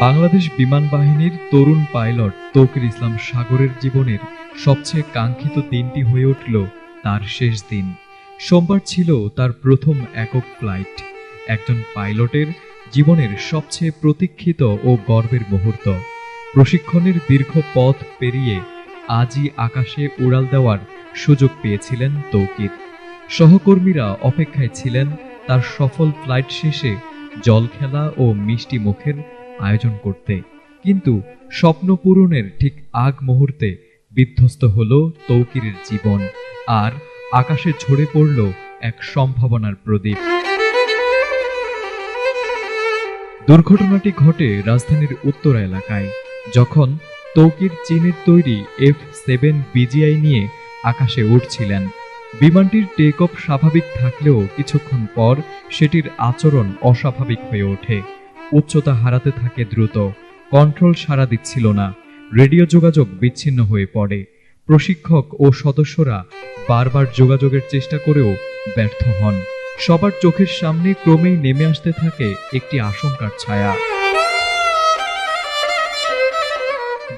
বাংলাদেশ বিমান বাহিনীর তরুণ পাইলট তৌকির ইসলাম সাগরের জীবনের সবচেয়ে কাঙ্ক্ষিত দিনটি হয়ে উঠল তার শেষ দিন। সোমবার ছিল তার প্রথম একক ফ্লাইট। একজন পাইলটের জীবনের সবচেয়ে প্রতীক্ষিত ও গর্বের মুহূর্ত। প্রশিক্ষণের দীর্ঘ পথ পেরিয়ে আজই আকাশে উড়াল দেওয়ার সুযোগ পেয়েছিলেন তৌকির। সহকর্মীরা অপেক্ষায় ছিলেন তার সফল ফ্লাইট শেষে জল খেলা ও মিষ্টি মুখের আয়োজন করতে। কিন্তু স্বপ্ন পূরণের ঠিক আগ মুহূর্তে বিধ্বস্ত হল তৌকিরের জীবন আর আকাশে ঝরে পড়ল এক সম্ভাবনার প্রদীপ। দুর্ঘটনাটি ঘটে রাজধানীর উত্তরা এলাকায়, যখন তৌকির চীনের তৈরি এফ সেভেন বিজিআই নিয়ে আকাশে উঠছিলেন। বিমানটির টেক অফ স্বাভাবিক থাকলেও কিছুক্ষণ পর সেটির আচরণ অস্বাভাবিক হয়ে ওঠে। উচ্চতা হারাতে থাকে দ্রুত। কন্ট্রোল সাড়া দিচ্ছিল না। রেডিও যোগাযোগ বিচ্ছিন্ন হয়ে পড়ে। প্রশিক্ষক ও সদস্যরা বারবার যোগাযোগের চেষ্টা করেও ব্যর্থ হন। সবার চোখের সামনে ক্রমেই নেমে আসতে থাকে একটি আশঙ্কার ছায়া।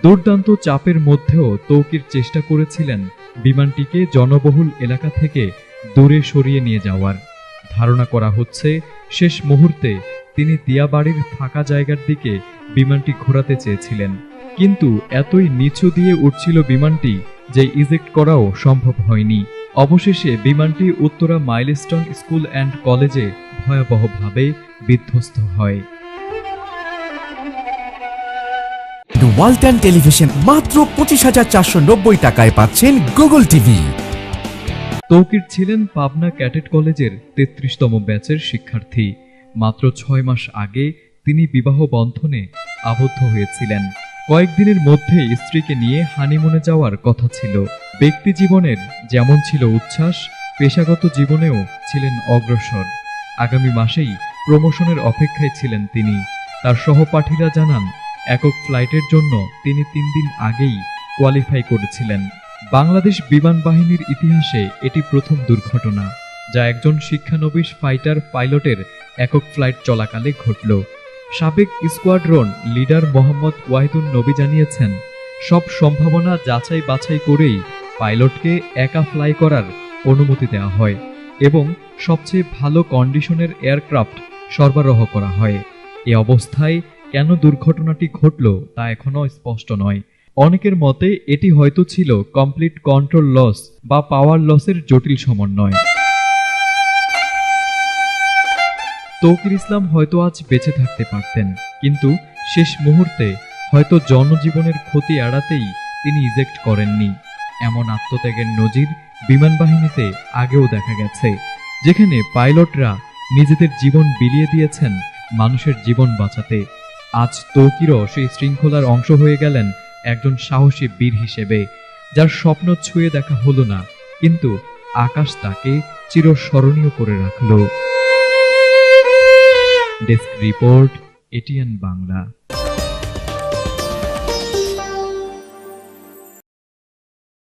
দুর্দান্ত চাপের মধ্যেও তৌকির চেষ্টা করেছিলেন বিমানটিকে জনবহুল এলাকা থেকে দূরে সরিয়ে নিয়ে যাওয়ার। ধারণা করা হচ্ছে, শেষ মুহূর্তে তিনি দিয়াবাড়ির ফাঁকা জায়গার দিকে বিমানটি ঘোরাতে চেয়েছিলেন। কিন্তু এতই নিচু দিয়ে উঠছিল বিমানটি যে ইজেক্ট করাও সম্ভব হয়নি। অবশেষে বিমানটি উত্তরা মাইলস্টোন স্কুল অ্যান্ড কলেজে ভয়াবহভাবে বিধ্বস্ত হয়। ওয়ালটন টেলিভিশন মাত্র পঁচিশ হাজার চারশো নব্বই টাকায় পাচ্ছেন গুগল টিভি। তৌকির ছিলেন পাবনা ক্যাডেট কলেজের তেত্রিশতম ব্যাচের শিক্ষার্থী। মাত্র ছয় মাস আগে তিনি বিবাহ বন্ধনে আবদ্ধ হয়েছিলেন। কয়েকদিনের মধ্যে স্ত্রীকে নিয়ে হানিমুনে যাওয়ার কথা ছিল। ব্যক্তি জীবনের যেমন ছিল উচ্ছ্বাস, পেশাগত জীবনেও ছিলেন অগ্রসর। আগামী মাসেই প্রমোশনের অপেক্ষায় ছিলেন তিনি। তার সহপাঠীরা জানান একক ফ্লাইটের জন্য তিনি তিন দিন আগেই কোয়ালিফাই করেছিলেন। বাংলাদেশ বিমান বাহিনীর ইতিহাসে এটি প্রথম দুর্ঘটনা, যা একজন শিক্ষানবিশ ফাইটার পাইলটের একক ফ্লাইট চলাকালে ঘটল। সাবেক স্কোয়াড্রন লিডার মোহাম্মদ ওয়াহিদুন নবী জানিয়েছেন, সব সম্ভাবনা যাচাই বাছাই করেই পাইলটকে একা ফ্লাই করার অনুমতি দেওয়া হয় এবং সবচেয়ে ভালো কন্ডিশনের এয়ারক্রাফট সরবরাহ করা হয়। এ অবস্থায় কেন দুর্ঘটনাটি ঘটল তা এখনও স্পষ্ট নয়। অনেকের মতে, এটি হয়তো ছিল কমপ্লিট কন্ট্রোল লস বা পাওয়ার লসের জটিল সমন্বয়। তৌকির ইসলাম হয়তো আজ বেঁচে থাকতে পারতেন, কিন্তু শেষ মুহূর্তে হয়তো জনজীবনের ক্ষতি এড়াতেই তিনি ইজেক্ট করেননি। এমন আত্মত্যাগের নজির বিমান বাহিনীতে আগেও দেখা গেছে, যেখানে পাইলটরা নিজেদের জীবন বিলিয়ে দিয়েছেন মানুষের জীবন বাঁচাতে। আজ তৌকিরও সেই শৃঙ্খলার অংশ হয়ে গেলেন একজন সাহসী বীর হিসেবে, যার স্বপ্ন ছুঁয়ে দেখা হলো না, কিন্তু আকাশ তাকে চিরস্মরণীয় করে রাখল। Desk report, ATN Bangla.